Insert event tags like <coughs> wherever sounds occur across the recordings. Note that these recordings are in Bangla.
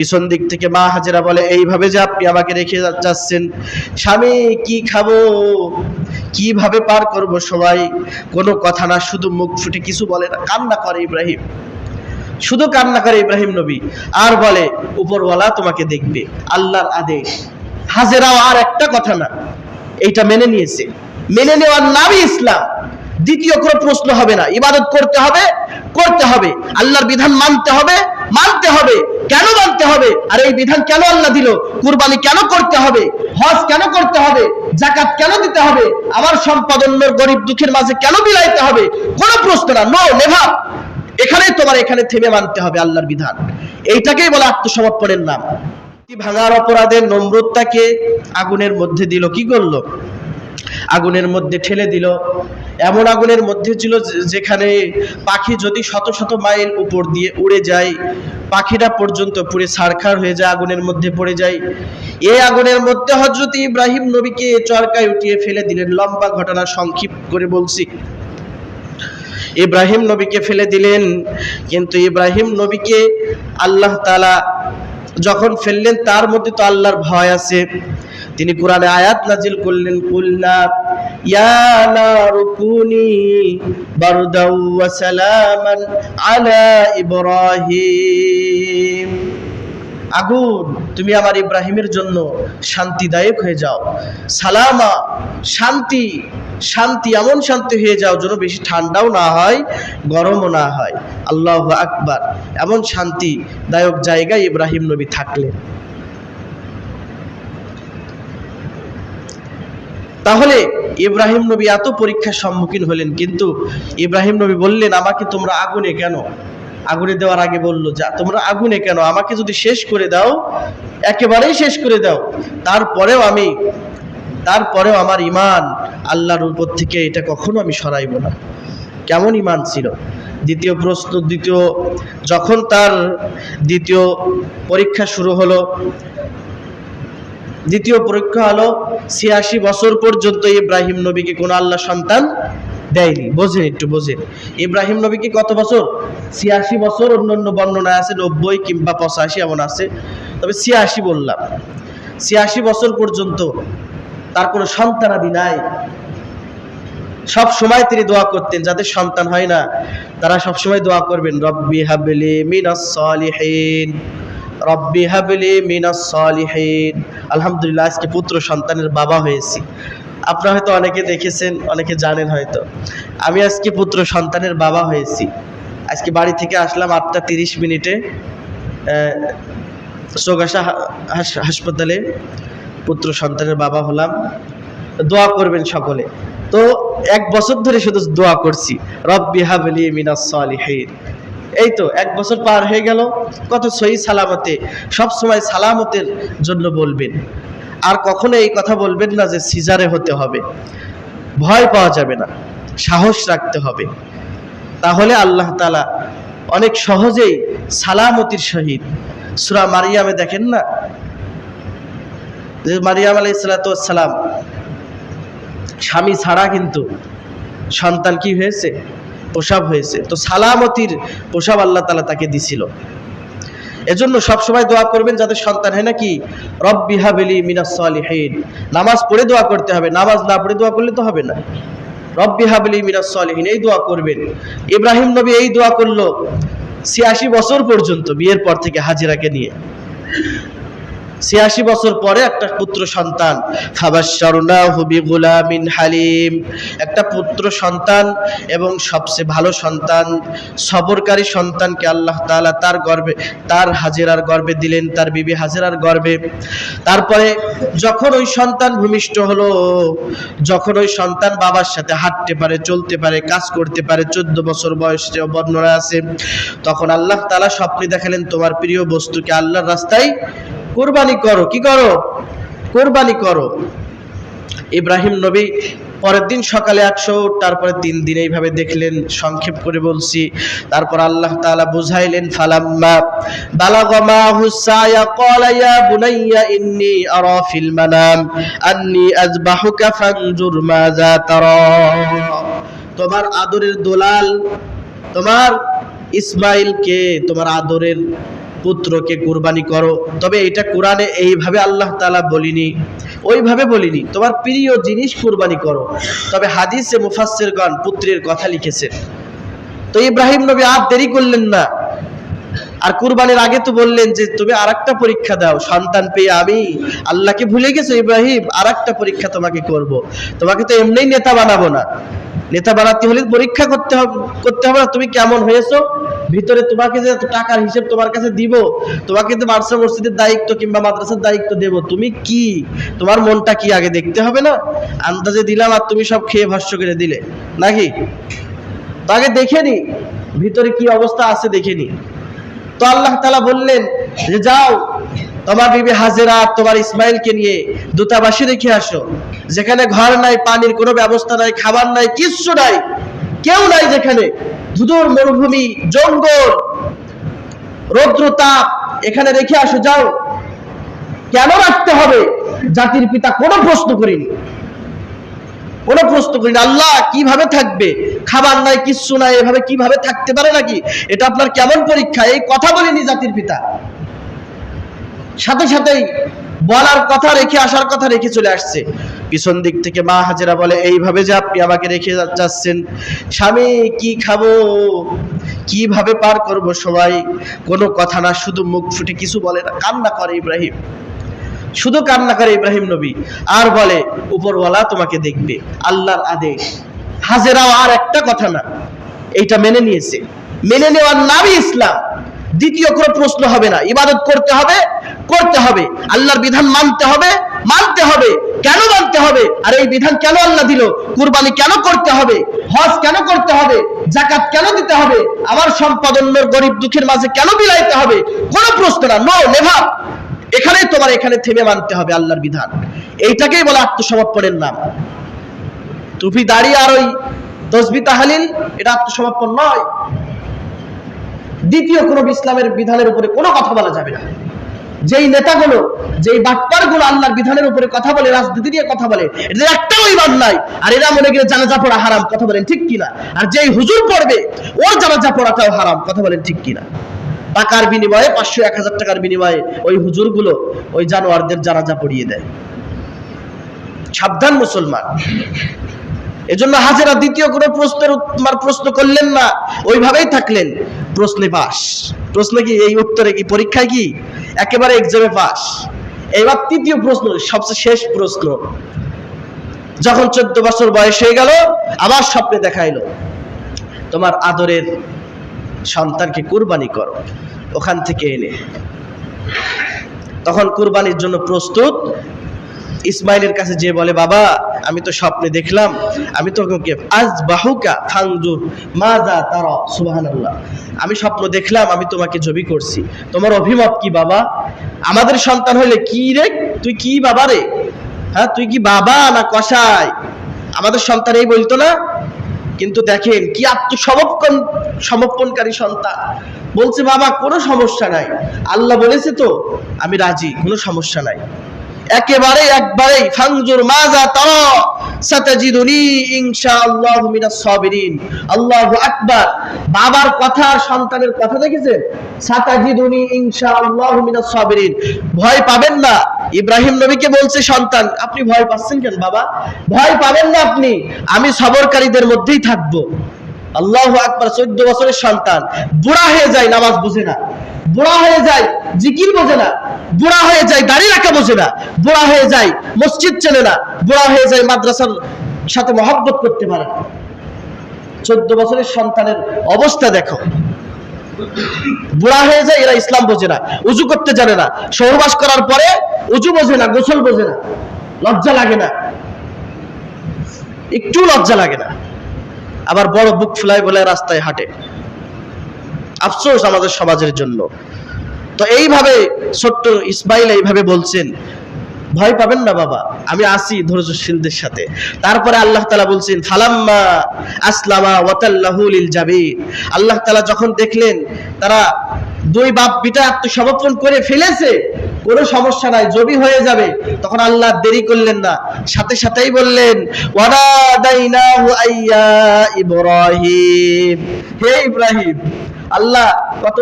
পিছন দিক থেকে মা হাজেরা বলে, এইভাবে যে আপনি আমাকে রেখে যাচ্ছেন, স্বামী কি খাব? কীভাবে পার করব সবাই? কোনো কথা না, শুধু মুখ ফুটে কিছু বলে না, কান্না করে ইব্রাহিম। শুধু কান্না করে ইব্রাহিম নবী। আর বলে, উপরওয়ালা তোমাকে দেখবে, আল্লাহর আদেশ। হাজেরাও আর একটা কথা না, এইটা মেনে নিয়েছে। মেনে নেওয়ার নামই ইসলাম। দ্বিতীয় কোনো প্রশ্ন হবে না। ইবাদত করতে হবে করতে হবে। আল্লাহর বিধান মানতে হবে মানতে হবে। কেন মানতে হবে? আর এই বিধান কেন আল্লাহ দিল? কুরবানি কেন করতে হবে? হজ কেন করতে হবে? জাকাত কেন দিতে হবে? আমার সম্পদ অন্যের গরিব দুঃখের মাঝে কেন বিলাইতে হবে? কোনো প্রশ্ন না। নো নেভার এখানেই তোমার এখানে থেমে মানতে হবে আল্লাহর বিধান। এইটাকেই বলে আত্মসমর্পণের নাম। কি ভাঙার অপরাধে নমরুদটাকে আগুনের মধ্যে দিল। কি করল? আগুনের মধ্যে ঠেলে দিল। এমন আগুনের মধ্যে ছিল যেখানে পাখি যদি শত শত মাইল উপর দিয়ে উড়ে যায়, পাখিটা পর্যন্ত পুরে সারখার হয়ে যায়, আগুনের মধ্যে পড়ে যায়। এই আগুনের মধ্যে হজরত ইব্রাহিম নবীকে চরকায় উঠিয়ে ফেলে দিলেন। লম্বা ঘটনা সংক্ষিপ্ত করে বলছি। ইব্রাহিম নবীকে ফেলে দিলেন, কিন্তু ইব্রাহিম নবীকে আল্লাহ তালা যখন ফেললেন, তার মধ্যে তো আল্লাহর ভয় আছে। তিনি কোরআনে আয়াত নাজিল করলেন, কুল্লা আগুন, তুমি আমার ইব্রাহিমের জন্য শান্তিদায়ক হয়ে যাও। সালামা, শান্তি শান্তি, এমন শান্তি হয়ে যাও যেন বেশি ঠান্ডাও না হয়, গরমও না হয়। আল্লাহ আকবার। এমন শান্তিদায়ক জায়গায় ইব্রাহিম নবী থাকলেন। তাহলে ইব্রাহিম নবী এত পরীক্ষার সম্মুখীন হলেন, কিন্তু ইব্রাহিম নবী বললেন, আমাকে তোমরা আগুনে কেন? আগুনে দেওয়ার আগে বলল, যা, তোমরা আগুনে কেন? আমাকে যদি শেষ করে দাও, একেবারেই শেষ করে দাও, তারপরেও আমি, তারপরেও আমার ইমান আল্লাহর উপর থেকে এটা কখনো আমি সরাইব না। কেমন ইমান ছিল? দ্বিতীয় প্রশ্ন, দ্বিতীয়, যখন তার দ্বিতীয় পরীক্ষা শুরু হলো দ্বিতীয় পরীক্ষা হলো ছিয়াশি বছর পর্যন্ত ইব্রাহিম নবীকে কোনো আল্লাহ সন্তান দেয়নি। বোঝেন একটু, বোঝেন। ইব্রাহিম নবীকে কত বছর? ছিয়াশি বছর অন্য অন্য বর্ণনায় আছে নব্বই কিংবা পঁচাশি, এমন আছে। তবে ছিয়াশি বললাম। ছিয়াশি বছর পর্যন্ত তার কোনো সন্তানাদি নাই। সব সময় তিনি দোয়া করতেন, যাদের সন্তান হয় না, তারা সব সময় দোয়া করবেন, রব্বি হাবলি মিনাস সালিহিন। রব্বি হাবলি মিনাস সালিহিন। আলহামদুলিল্লাহ, আজকে পুত্র সন্তানের বাবা হয়েছি। আপনারা হয়তো অনেকে দেখেছেন, অনেকে জানেন হয়তো। আমি আজকে পুত্র সন্তানের বাবা হয়েছি। আজকে বাড়ি থেকে আসলাম আটটা তিরিশ মিনিটে সোগাসা হাসপাতালে পুত্র সন্তানের বাবা হলাম। দোয়া করবেন সকলে। তো এক বছর ধরে শুধু দোয়া করছি, রব্বি হাবলি মিনাস সালিহিন। এই তো এক বছর পার হয়ে গেল, কত সহি সালামতে, সব সময় সালামতের জন্য বলবেন। আর কখনো এই কথা বলবেন না যে সিজারে হতে হবে। ভয় পাওয়া যাবে না, সাহস রাখতে হবে। তাহলে আল্লাহ তালা অনেক সহজেই সালামতির সহিত, সুরা মারিয়ামে দেখেন না? যে মারিয়াম আলাই সালাম, স্বামী ছাড়া কিন্তু সন্তান কি হয়েছে? প্রসাব হয়েছে। তো সালামতির প্রসাব আল্লাহ তালা তাকে দিছিল। এজন্য সবসময় দোয়া করবেন যাদের সন্তান হয় নাকি, রব্বি হাবিলি মিনাস সালিহিন। নামাজ পড়ে দোয়া করতে হবে, নামাজ না পড়ে দোয়া করলে তো হবে না। রব্বি হাবিলি মিনাস সালিহিন, এই দোয়া করবেন। ইব্রাহিম নবী এই দোয়া করল ছিয়াশি বছর পর্যন্ত বিয়ের পর থেকে হাজিরাকে নিয়ে। ছিয়াশি বছর পরে একটা পুত্র সন্তান। বিগুলামিন হালিম। একটা পুত্র সন্তান এবং সবচেয়ে ভালো সন্তান, সবরকারী সন্তানকে আল্লাহ তাআলা তার গর্বে, তার হাজেরার গর্বে দিলেন, তার বিবি হাজেরার গর্বে। তারপরে যখন ওই সন্তান ভূমিষ্ঠ হলো, যখন ওই সন্তান বাবার সাথে হাঁটতে পারে, চলতে পারে, কাজ করতে পারে, চোদ্দ বছর বয়সে বর্ণনা আছে, তখন আল্লাহ তালা স্বপ্নে দেখালেন, তোমার প্রিয় বস্তুকে আল্লাহর রাস্তায় কোরবানি করো, কি করো? কোরবানি করো। ইব্রাহিম নবী পরের দিন সকালে একশো তারপরে তিন দিন এইভাবে দেখলেন, সংক্ষেপ করে বলছি। তারপর আল্লাহ তাআলা বুঝাইলেন, ফালাম্মা বালাগমা হুসায়া, ক্বালা ইয়া বুনাইয়া ইন্নী আরা ফিল মানাম, আন্নী আযবাহুকা ফানজুর মাযা তারা তোমার আদরের দোলাল, তোমার ইসমাইলকে তোমার আদরের পুত্রকে কুরবানি করো। তবে এটা কোরআনে এইভাবে আল্লাহ তাআলা বলিনি। ওইভাবে বলিনি, তোমার প্রিয় জিনিস কুরবানি করো। তবে হাদিসে মুফাসসিরগণ পুত্রের কথা লিখেছেন তো ইব্রাহিম নবী আর দেরি করলেন না। আর কুরবানির আগে তো বললেন যে, তুমি আরেকটা পরীক্ষা দাও, সন্তান পেয়ে আমি আল্লাহকে ভুলে গেছো ইব্রাহিম, আরেকটা পরীক্ষা তোমাকে করব। তোমাকে তো এমনিই নেতা বানাবো না। নেতা বানাতে হলে পরীক্ষা করতে হবে করতে হবে তুমি কেমন হয়েছো? ভিতরে তোমাকে যে টাকার হিসেব তোমার কাছে দিব, তোমাকে তো মাদ্রাসা মসজিদের দায়িত্ব কিংবা মাদ্রাসার দায়িত্ব দেব, তুমি কি? তোমার মনটা কি আগে দেখতে হবে না? আন্দাজে দিলাম আর তুমি সব খেয়ে ভস্য করে দিলে। নাকি? আগে দেখে নি, ভিতরে কি অবস্থা আছে দেখে নি। তো আল্লাহ তালা বললেন যে, যাও, তোমার বিবি হাজেরা তোমার ইসমাইলকে নিয়ে দূতাবাসী রেখে আসো। যেখানে ঘর নাই, পানির কোনো ব্যবস্থা নাই, খাবার নাই, কিচ্ছু নাই। কেউ নাই যেখানে। ধুধুর মরুভূমি, জঙ্গল, রৌদ্র তাপ, এখানে রেখে আসো, যাও। কেন রাখতে হবে? জাতির পিতা কোনো প্রশ্ন করিনি। কোনো প্রশ্ন করি না আল্লাহ কীভাবে থাকবে? খাবার নাই, কিচ্ছু নাই, এভাবে কীভাবে থাকতে পারে নাকি? এটা আপনার কেমন পরীক্ষা? এই কথা বলিনি জাতির পিতা। সাথে সাথেই বলার কথা রেখে, আসার কথা রেখে চলে আসছে। পিছন দিক থেকে মা হাজেরা বলে, এইভাবে যে আপনি আমাকে রেখে যাচ্ছেন, স্বামী, কি খাব? কীভাবে পার করব সবাই? কোনো কথা না, শুধু মুখ ফুটে কিছু বলে না। কান্না করে ইব্রাহিম। শুধু কান্না করে ইব্রাহিম নবী। আর বলে, উপরওয়ালা তোমাকে দেখবে। আল্লাহর আদেশ। হাজেরাও আর একটা কথা না। এইটা মেনে নিয়েছে। মেনে নেওয়ার নামই ইসলাম। দ্বিতীয় কোনো প্রশ্ন হবে না। ইবাদত করতে হবে করতে হবে। আল্লাহর বিধান মানতে হবে মানতে হবে। কেন মানতে হবে? আর এই বিধান কেন আল্লাহ দিল? কুরবানি কেন করতে হবে? হজ কেন করতে হবে? জাকাত কেন দিতে হবে? আমার সম্পদ অন্যর গরিব দুঃখের মাঝে কেন বিলাইতে হবে? কোনো প্রশ্ন না। নো নেভার এখানেই তোমার এখানে থেমে মানতে হবে আল্লাহর বিধান। এইটাকেই বলে আত্মসমর্পণের নাম। টুপি দাঁড়িয়ে আর ওই তসবি তাহালিল, এটা আত্মসমর্পণ নয়। দ্বিতীয় কোনো ইসলামের বিধানের উপরে কোনো কথা বলা যাবে না। যেই নেতাগুলো, যেই বাটপারগুলো আল্লাহর বিধানের উপরে কথা বলে, রাজনীতি নিয়ে কথা বলে, এদের একটাও ইমান নাই। আর এরা মনে করে জানাজা পড়া হারাম, কথা বলেন ঠিক কিনা? আর যেই হুজুর পড়বে, ওর জানাজা পড়াটাও হারাম, কথা বলেন ঠিক কিনা? টাকার বিনিময়ে পাঁচশো এক হাজার টাকার বিনিময়ে ওই হুজুরগুলো ওই জানোয়ারদের জানাজা পড়িয়ে দেয়। সাবধান মুসলমান। এজন্য হাজেরা দ্বিতীয় কোনো প্রশ্নের প্রশ্ন করলেন না, ওইভাবেই থাকলেন। প্রশ্নে পাস। প্রশ্ন কি, এই উত্তরে কি, পরীক্ষায় কি? একেবারে এক্সামে পাস। এবার তৃতীয় প্রশ্ন, সবচেয়ে শেষ প্রশ্ন। যখন চোদ্দ বছর বয়স হয়ে গেল, আবার স্বপ্নে দেখাইলো তোমার আদরের সন্তানকে কুরবানি করো, ওখান থেকে এনে। তখন কুরবানির জন্য প্রস্তুত ইসমাইলের কাছে যে বলে, বাবা, আমি তো স্বপ্নে দেখলাম, আমি তোকে আজ বাহুকা মা যা তারা সুবাহান্লাহ আমি স্বপ্ন দেখলাম, আমি তোমাকে জবি করছি। তোমার অভিমত কি, বাবা? আমাদের সন্তান হইলে কি রে? তুই কি বাবা রে? হ্যাঁ তুই কি বাবা না কষাই আমাদের সন্তান এই বলতো না? কিন্তু দেখেন, কি আত্মসমর্পণ, সমর্পণকারী সন্তান। বলছে, বাবা, কোনো সমস্যা নাই। আল্লাহ বলেছে তো, আমি রাজি, কোনো সমস্যা নাই। একেবারে একবারেই ফাংজুর মাজা তারা, সাতাজিদুনি আকবার। বাবার কথা সন্তানের কথা সাতাজিদুনি ভয় পাবেন না। ইব্রাহিম নবীকে বলছে, সন্তান, আপনি ভয় পাচ্ছেন কেন বাবা? ভয় পাবেন না আপনি। আমি সবরকারীদের মধ্যেই থাকব। আল্লাহু আকবার, চোদ্দ বছরের সন্তান। বুড়া হয়ে যায়, নামাজ বুঝে না। বুড়া হয়ে যায়, জিকির বোঝে না। বুড়া হয়ে যায়, দাড়ি রাখা বোঝে না। বুড়া হয়ে যায়, মসজিদ চেনে না। বুড়া হয়ে যায়, মাদ্রাসার সাথে মহব্বত করতে পারে না। চোদ্দ বছরের সন্তানের অবস্থা দেখো। বুড়া হয়ে যায়, এরা ইসলাম বোঝে না। উজু করতে জানে না। সহবাস করার পরে উজু বোঝে না, গোসল বোঝে না। লজ্জা লাগে না। একটু লজ্জা লাগে না। আবার বড় বুক ফুলাই বলে রাস্তায় হাঁটে। আফসোস আমাদের সমাজের জন্য। তো এইভাবে ছোট্ট ইসমাইল এইভাবে বলছেন, ভয় পাবেন না বাবা, আমি আসি ধৈর্যশীলদের সাথে। তারপরে আল্লাহ তালা বলছেন, ফালাম্মা আসলামা ওয়াতাল্লাহু লিল জাবির। আল্লাহ তালা যখন দেখলেন, তারা দুই বাপ বিটা আত্মসমর্পণ করে ফেলেছে, কোনো সমস্যা নাই জবি হয়ে যাবে, তখন আল্লাহ দেরি করলেন না। সাথে সাথেই বললেন, ওয়ানাদাইনাহু আইয়া ইব্রাহিম। হে ইব্রাহিম আল্লাহ কত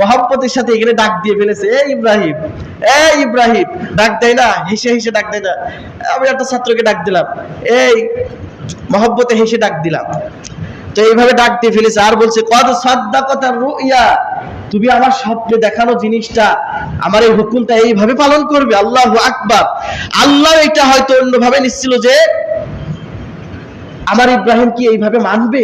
মহাব্বতের সাথে এখানে ডাক দিয়ে ফেলেছে, এ ইব্রাহিম এ ইব্রাহিম। ডাক দেয় না, হেসে হেসে ডাক দেয় না। আমি একটা ছাত্রকে ডাক দিলাম, এই মহব্বতে হেসে ডাক দিলাম। তো এইভাবে ডাক দিয়ে ফেলেছে আর বলছে কত সাদ্দা কথা রুইয়া, তুমি আমার স্বপ্নে দেখানো জিনিসটা, আমার এই হুকুমটা এইভাবে পালন করবে, আল্লাহ আকবার। আল্লাহ এটা হয়তো অন্যভাবে নিচ্ছিল যে, আমার ইব্রাহিম কি এইভাবে মানবে?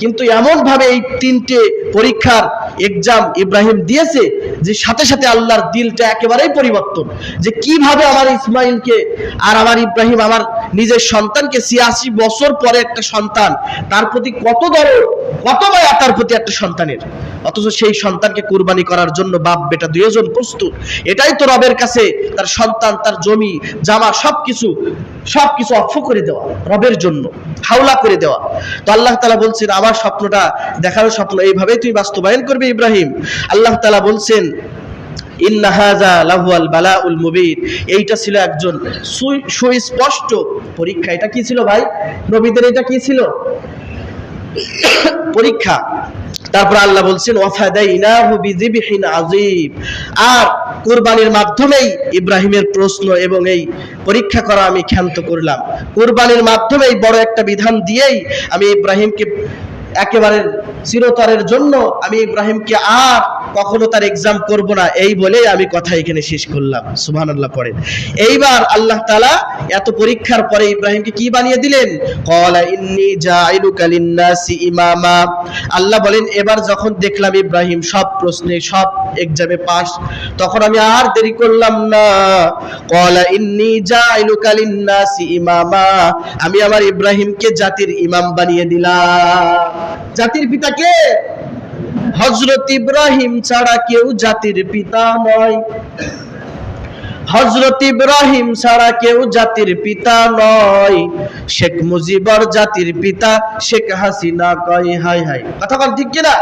কিন্তু এমন ভাবে এই তিনটে পরীক্ষার এক্সাম ইব্রাহিম দিয়েছে যে সাথে সাথে আল্লাহর দিলটা একেবারেই পরিবর্তন। যে কীভাবে আমার ইসমাইলকে আর আমার ইব্রাহিম আমার নিজের সন্তানকে ছিয়াশি বছর পরে একটা সন্তান, তার প্রতি কত দরদ, কত মায়া তার প্রতি একটা সন্তানের? অথচ সেই সন্তানকে কুরবানি করার জন্য বাপ, বেটা দুইজন প্রস্তুত। এটাই তো রবের কাছে তার সন্তান, তার জমি, জামা, সবকিছু সবকিছু অফ করে দেওয়া, রবের জন্য, হাওলা করে দেওয়া। তো আল্লাহ তালা বলছেন আমার স্বপ্নটা দেখার স্বপ্ন। এইভাবেই তুই বাস্তবায়ন করবে ইব্রাহিম। আল্লাহ তালা বলছেন এইটা ছিল একজন সুস্পষ্ট পরীক্ষা। এটা কি ছিল ভাই? নবীদের এটা কি ছিল? <coughs> পরীক্ষা। তারপর আল্লাহ বলছেন আর কুরবানির মাধ্যমেই ইব্রাহিমের প্রশ্ন এবং এই পরীক্ষা করা আমি ক্ষান্ত করলাম। কুরবানির মাধ্যমেই বড় একটা বিধান দিয়েই আমি ইব্রাহিমকে একেবারে চিরতরের জন্য আমি ইব্রাহিমকে আর কখনো তার এক্সাম করব না। এই বলে আমি কথা এখানে শেষ করলাম। সুবহানাল্লাহ পড়েন এইবার আল্লাহ তালা এত পরীক্ষার পরে ইব্রাহিমকে কি বানিয়ে দিলেন? ক্বালা ইন্নী ইমামা। আল্লাহ বলেন, এবার যখন দেখলাম ইব্রাহিম সব প্রশ্নে, সব এক্সামে পাস তখন আমি আর দেরি করলাম না। ক্বালা ইন্নী জাইলুকা লিন-নাসি ইমামা। আমি আমার ইব্রাহিমকে জাতির ইমাম বানিয়ে দিলাম। জাতির পিতা কে হজরত ইব্রাহিম ছাড়া কেউ জাতির পিতা নয়। হজরত ইব্রাহিম ছাড়া কেউ জাতির পিতা নয়। শেখ মুজিবর জাতির পিতা, শেখ হাসিনা কয় হাই হাই কথা বল ঠিক কিনা?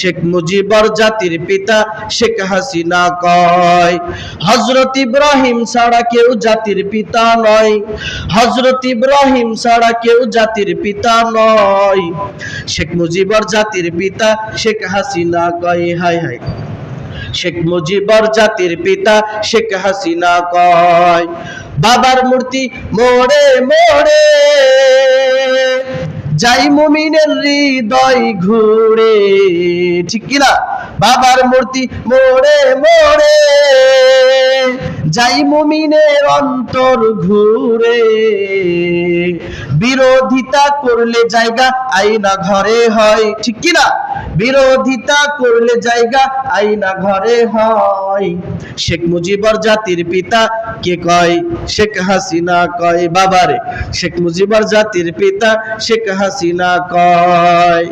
শেখ মুজিবর জাতির পিতা, শেখ হাসিনা কয়। হজরত ইব্রাহিম ছাড়া কেউ জাতির পিতা নয়। হজরত ইব্রাহিম ছাড়া কেউ জাতির পিতা নয়। শেখ মুজিবর জাতির পিতা, শেখ হাসিনা কয় হাই হাই শেখ মুজিবর জাতির পিতা শেখ হাসিনা কয়, বাবার মূর্তি মোড়ে মোড়ে যাই মুমিনের হৃদয় ঘুরে, ঠিক কিনা? বাবার মূর্তি মোড়ে মোড়ে যাই মুমিনের অন্তর ঘুরে, বিরোধিতা করলে জায়গা আইনা ঘরে হয়, ঠিক কিনা? বিরোধিতা করলে জায়গা আইনা ঘরে হয়। শেখ মুজিবর জাতির পিতা কে কয়? শেখ হাসিনা কয়। বাবারে, শেখ মুজিবর জাতির পিতা শেখ হাসিনা কয়।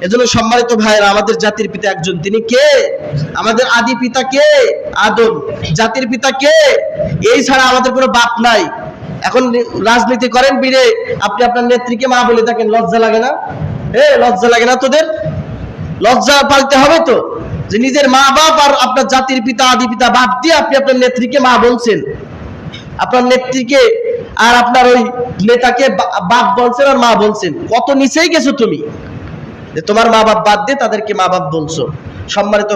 এজন্য সম্মানিত আমাদের জাতির পিতা একজন। তিনি কে? আমাদের আদি পিতা কে? আদম। জাতির পিতা কে? এই ছাড়া আমাদের কোনো বাপ নাই। এখন রাজনীতি করেন বীরে। আপনি আপনার নেত্রীকে মা বলে থাকেন, লজ্জা লাগে না? এ, লজ্জা লাগে না তোদের? লজ্জা পালতে হবে তো যে নিজের মা বাপ আর আপনার জাতির পিতা, আদি পিতা বাপ দিয়ে আপনি আপনার নেত্রীকে মা বলছেন। আপনার নেত্রীকে আর আপনার ওই নেতাকে বাপ বলছেন আর মা বলছেন। কত নিচেই গেছো তুমি? যে তোমার মা বাপ বাদ দিয়ে তাদেরকে মা বাপ বলছো। সম্মানিত